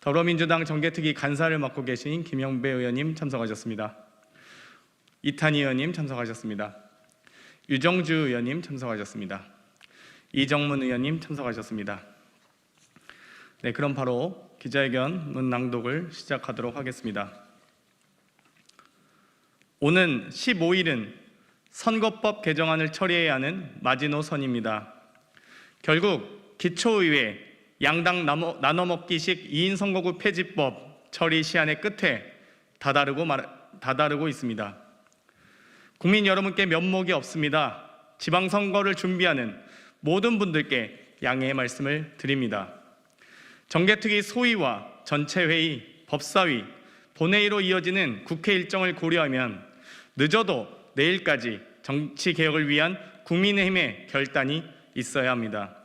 더불어민주당 정개특위 간사를 맡고 계신 김영배 의원님 참석하셨습니다. 이탄희 의원님 참석하셨습니다. 유정주 의원님 참석하셨습니다. 이정문 의원님 참석하셨습니다. 네, 그럼 바로 기자회견 문 낭독을 시작하도록 하겠습니다. 오는 15일은 선거법 개정안을 처리해야 하는 마지노선입니다. 결국 기초의회 양당 나눠- 나눠먹기식 2인 선거구 폐지법 처리 시한의 끝에 다다르고 말, 다다르고 있습니다. 국민 여러분께 면목이 없습니다. 지방선거를 준비하는 모든 분들께 양해의 말씀을 드립니다. 정개특위 소위와 전체회의, 법사위, 본회의로 이어지는 국회 일정을 고려하면 늦어도 내일까지 정치 개혁을 위한 국민의힘의 결단이 있어야 합니다.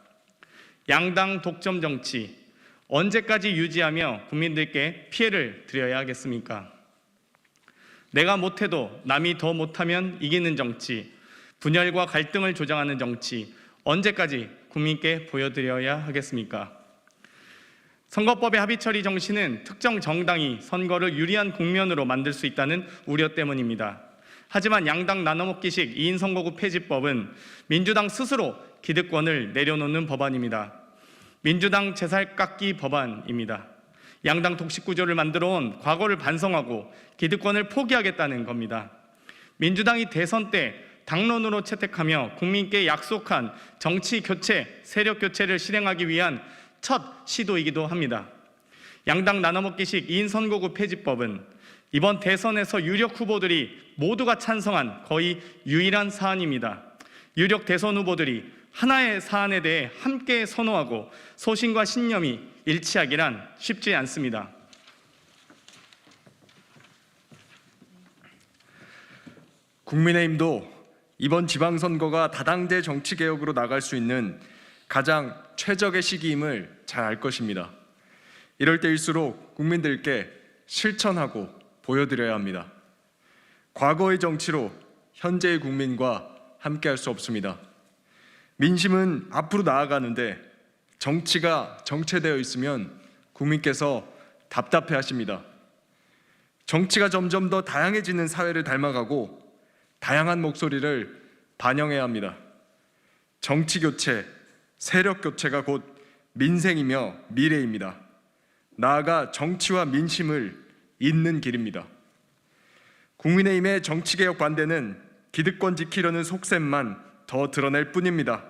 양당 독점 정치 언제까지 유지하며 국민들께 피해를 드려야 하겠습니까? 내가 못해도 남이 더 못하면 이기는 정치, 분열과 갈등을 조장하는 정치 언제까지 국민께 보여드려야 하겠습니까? 선거법의 합의 처리 정신은 특정 정당이 선거를 유리한 국면으로 만들 수 있다는 우려 때문입니다. 하지만 양당 나눠먹기식 2인 선거구 폐지법은 민주당 스스로 기득권을 내려놓는 법안입니다. 민주당 재살 깎기 법안입니다. 양당 독식 구조를 만들어 온 과거를 반성하고 기득권을 포기하겠다는 겁니다. 민주당이 대선 때 당론으로 채택하며 국민께 약속한 정치 교체, 세력 교체를 실행하기 위한 첫 시도이기도 합니다. 양당 나눠먹기식 2인 선거구 폐지법은 이번 대선에서 유력 후보들이 모두가 찬성한 거의 유일한 사안입니다. 유력 대선 후보들이 하나의 사안에 대해 함께 선호하고 소신과 신념이 일치하기란 쉽지 않습니다. 국민의힘도 이번 지방선거가 다당제 정치개혁으로 나갈 수 있는 가장 최적의 시기임을 잘 알 것입니다. 이럴 때일수록 국민들께 실천하고 보여드려야 합니다. 과거의 정치로 현재의 국민과 함께할 수 없습니다. 민심은 앞으로 나아가는데 정치가 정체되어 있으면 국민께서 답답해 하십니다. 정치가 점점 더 다양해지는 사회를 닮아가고 다양한 목소리를 반영해야 합니다. 정치 교체, 세력 교체가 곧 민생이며 미래입니다. 나아가 정치와 민심을 잇는 길입니다. 국민의힘의 정치개혁 반대는 기득권 지키려는 속셈만 더 드러낼 뿐입니다.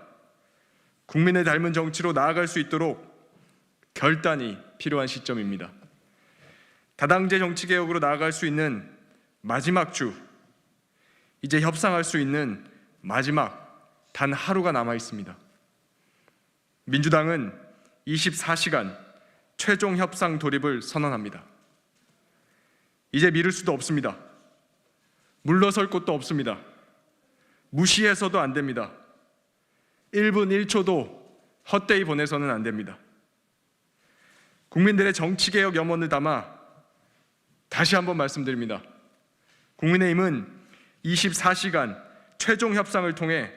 국민을 닮은 정치로 나아갈 수 있도록 결단이 필요한 시점입니다. 다당제 정치 개혁으로 나아갈 수 있는 마지막 주, 이제 협상할 수 있는 마지막 단 하루가 남아 있습니다. 민주당은 24시간 최종 협상 돌입을 선언합니다. 이제 미룰 수도 없습니다. 물러설 곳도 없습니다. 무시해서도 안 됩니다. 1분 1초도 헛되이 보내서는 안 됩니다. 국민들의 정치개혁 염원을 담아 다시 한번 말씀드립니다. 국민의힘은 24시간 최종 협상을 통해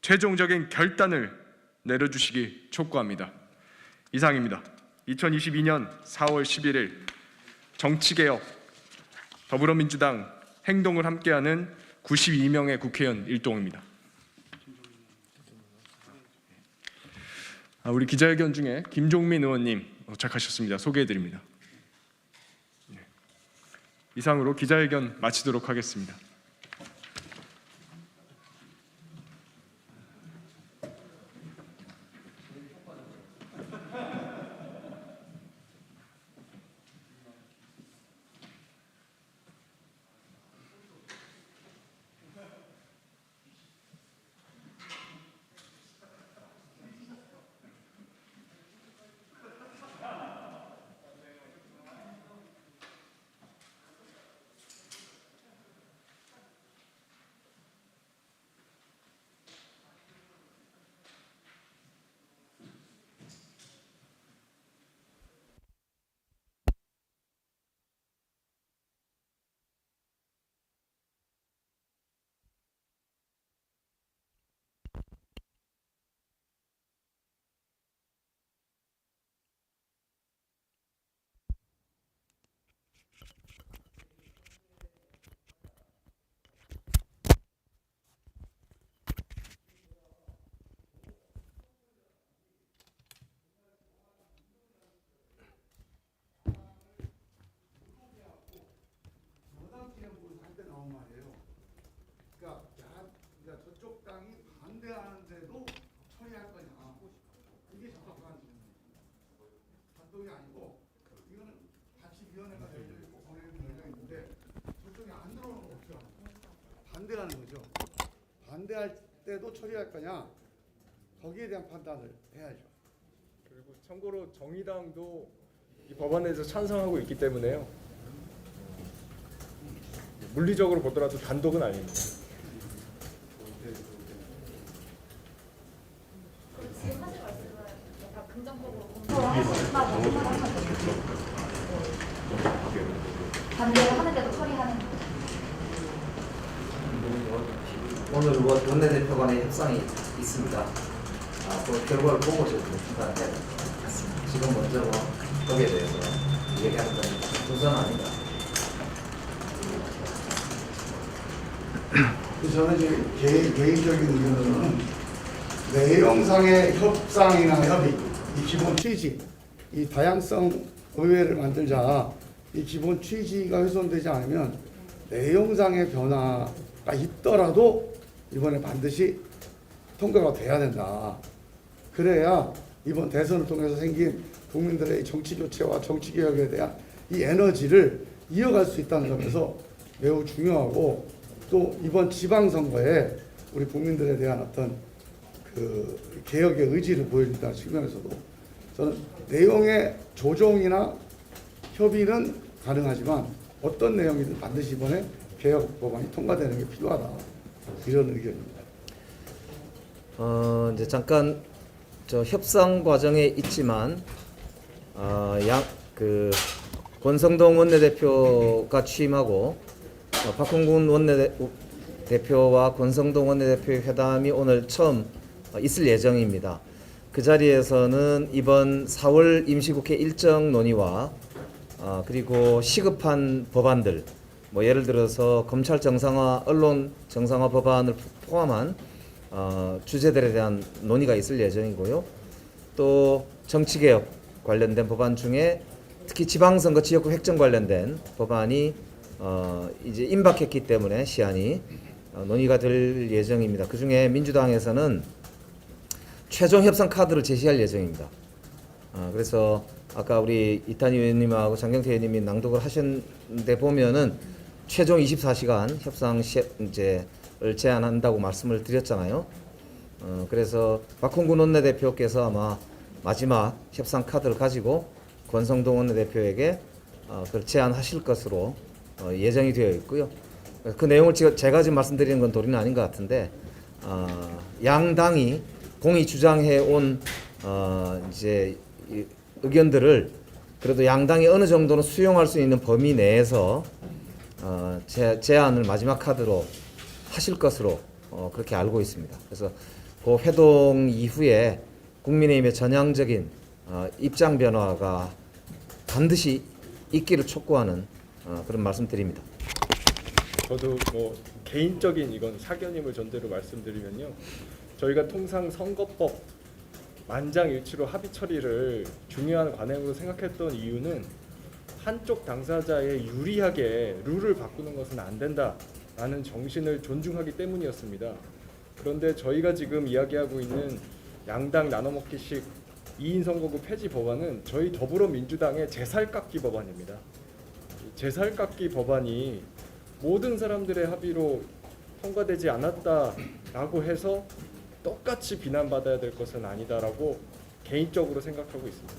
최종적인 결단을 내려주시기 촉구합니다. 이상입니다. 2022년 4월 11일 정치개혁 더불어민주당 행동을 함께하는 92명의 국회의원 일동입니다. 아, 우리 기자회견 중에 김종민 의원님 도착하셨습니다. 소개해드립니다. 네. 이상으로 기자회견 마치도록 하겠습니다. 단독이 아니고 이거는 같이 위원회가 열려 있고 본회의도 열려 있는데 저쪽에 안 들어오는 거 없죠. 반대하는 거죠. 반대할 때도 처리할 거냐 거기에 대한 판단을 해야죠. 그리고 참고로 정의당도 이 법안에 대해서 찬성하고 있기 때문에요. 물리적으로 보더라도 단독은 아닙니다. 지금 하실 말씀은 약간 긍정적으로 반대를 하는데도 처리하는 오늘 원- 협상이 있습니다. 아, 그 결과를 보고 좀 판단해야 될 것 같습니다. 지금 먼저 뭐 거기에 대해서 얘기하는 건 우선 아니다. 저는 이제 개, 개인적인 의견은 내용상의 협상이나 협의, 이 기본 취지, 이 다양성 의회를 만들자 이 기본 취지가 훼손되지 않으면 내용상의 변화가 있더라도 이번에 반드시 통과가 돼야 된다. 그래야 이번 대선을 통해서 생긴 국민들의 이 정치 교체와 정치 개혁에 대한 이 에너지를 이어갈 수 있다는 점에서 매우 중요하고 또 이번 지방선거에 우리 국민들에 대한 어떤 그 개혁의 의지를 보여준다는 측면에서도 저는 내용의 조정이나 협의는 가능하지만 어떤 내용이든 반드시 이번에 개혁 법안이 통과되는 게 필요하다 이런 의견입니다. 어, 이제 잠깐 저 협상 과정에 있지만 어, 양그 권성동 원내대표가 취임하고 어, 박홍근 원내대표와 권성동 원내대표의 회담이 오늘 처음 어, 있을 예정입니다. 그 자리에서는 이번 4월 임시국회 일정 논의와 어, 그리고 시급한 법안들 뭐 예를 들어서 검찰 정상화, 언론 정상화 법안을 포함한 어, 주제들에 대한 논의가 있을 예정이고요. 또 정치개혁 관련된 법안 중에 특히 지방선거 지역구 획정 관련된 법안이 어, 이제 임박했기 때문에 시안이 어, 논의가 될 예정입니다. 그 중에 민주당에서는 최종 협상 카드를 제시할 예정입니다. 아, 그래서 아까 우리 이탄희 의원님하고 장경태 의원님이 낭독을 하셨는데 보면은 최종 24시간 협상 시, 이제를 제안한다고 말씀을 드렸잖아요. 어, 그래서 박홍근 원내대표께서 아마 마지막 협상 카드를 가지고 권성동 원내대표에게 어, 그걸 제안하실 것으로 어, 예정이 되어 있고요. 그 내용을 제가, 지금 말씀드리는 건 도리는 아닌 것 같은데 어, 양당이 공이 주장해 온 어, 이제 이 의견들을 그래도 양당이 어느 정도는 수용할 수 있는 범위 내에서 어, 제, 제안을 마지막 카드로 하실 것으로 어, 그렇게 알고 있습니다. 그래서 그 회동 이후에 국민의힘의 전향적인 어, 입장 변화가 반드시 있기를 촉구하는 어, 그런 말씀드립니다. 저도 뭐 개인적인 이건 사견임을 전제로 말씀드리면요. 저희가 통상 선거법 만장일치로 합의 처리를 중요한 관행으로 생각했던 이유는 한쪽 당사자에 유리하게 룰을 바꾸는 것은 안 된다 라는 정신을 존중하기 때문이었습니다. 그런데 저희가 지금 이야기하고 있는 양당 나눠먹기식 2인 선거구 폐지 법안은 저희 더불어민주당의 제살깎기 법안입니다. 이 제살깎기 법안이 모든 사람들의 합의로 통과되지 않았다라고 해서 똑같이 비난받아야 될 것은 아니다라고 개인적으로 생각하고 있습니다.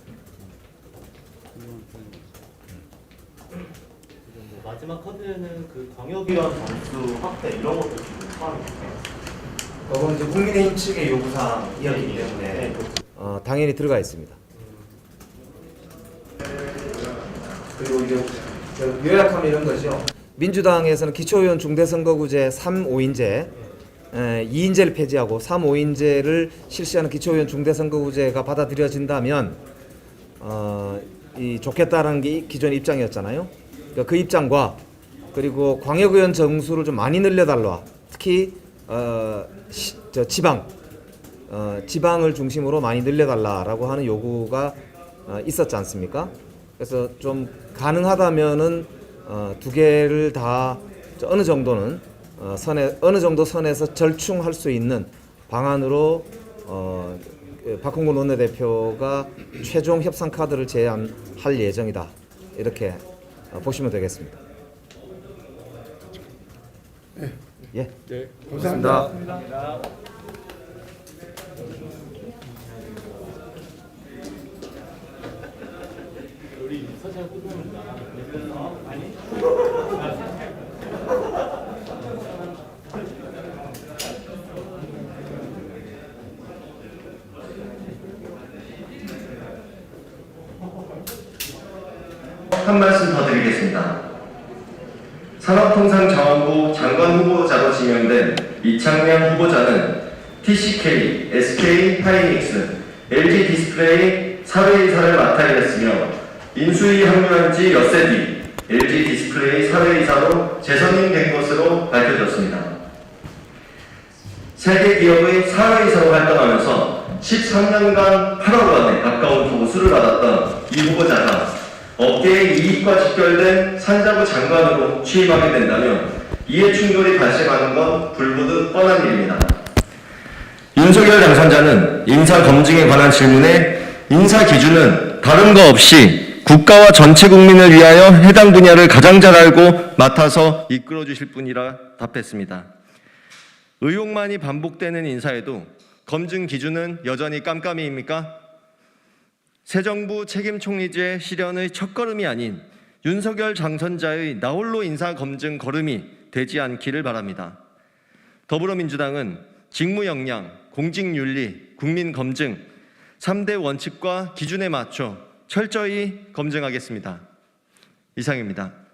뭐 마지막 카드에는 그 광역위원 점수 확대 이런 것도 지금 포함이 돼요. 그건 이제 국민의힘 측의 요구사항이었기 때문에 어, 당연히 들어가 있습니다. 그리고 이제 저 요약하면 이런 거죠. 민주당에서는 기초의원 중대선거구제 3, 5인제, 2인제를 폐지하고 3, 5인제를 실시하는 기초의원 중대선거구제가 받아들여진다면 어, 이 좋겠다라는 게 기존 입장이었잖아요. 그러니까 그 입장과 그리고 광역의원 정수를 좀 많이 늘려달라. 특히 어, 시, 저 지방 어, 지방을 중심으로 많이 늘려달라라고 하는 요구가 어, 있었지 않습니까? 그래서 좀 가능하다면은 어, 두 개를 다 어느 정도는 어, 선에 어느 정도 선에서 절충할 수 있는 방안으로 어, 예, 박홍근 원내대표가 최종 협상 카드를 제안할 예정이다. 이렇게 어, 보시면 되겠습니다. 예. 네, 감사합니다. 한 말씀 더 드리겠습니다. 산업통상자원부 장관 후보자로 지명된 이창명 후보자는 TCK, SK 하이닉스, LG 디스플레이 사회이사를 맡아 일했으며 인수위 합류한 지 엿새 뒤 LG 디스플레이 사회이사로 재선임된 것으로 밝혀졌습니다. 세계 기업의 사회이사로 활동하면서 13년간 8억 원에 가까운 보수를 받았던 이 후보자가 업계의 이익과 직결된 산자부 장관으로 취임하게 된다면 이해 충돌이 발생하는 건 불보듯 뻔한 일입니다. 윤석열 당선자는 인사 검증에 관한 질문에 인사 기준은 다름과 없이 국가와 전체 국민을 위하여 해당 분야를 가장 잘 알고 맡아서 이끌어 주실 분이라 답했습니다. 의혹만이 반복되는 인사에도 검증 기준은 여전히 깜깜이입니까? 새 정부 책임 총리제 실현의 첫걸음이 아닌 윤석열 장선자의 나홀로 인사 검증 걸음이 되지 않기를 바랍니다. 더불어민주당은 직무 역량, 공직 윤리, 국민 검증 3대 원칙과 기준에 맞춰 철저히 검증하겠습니다. 이상입니다.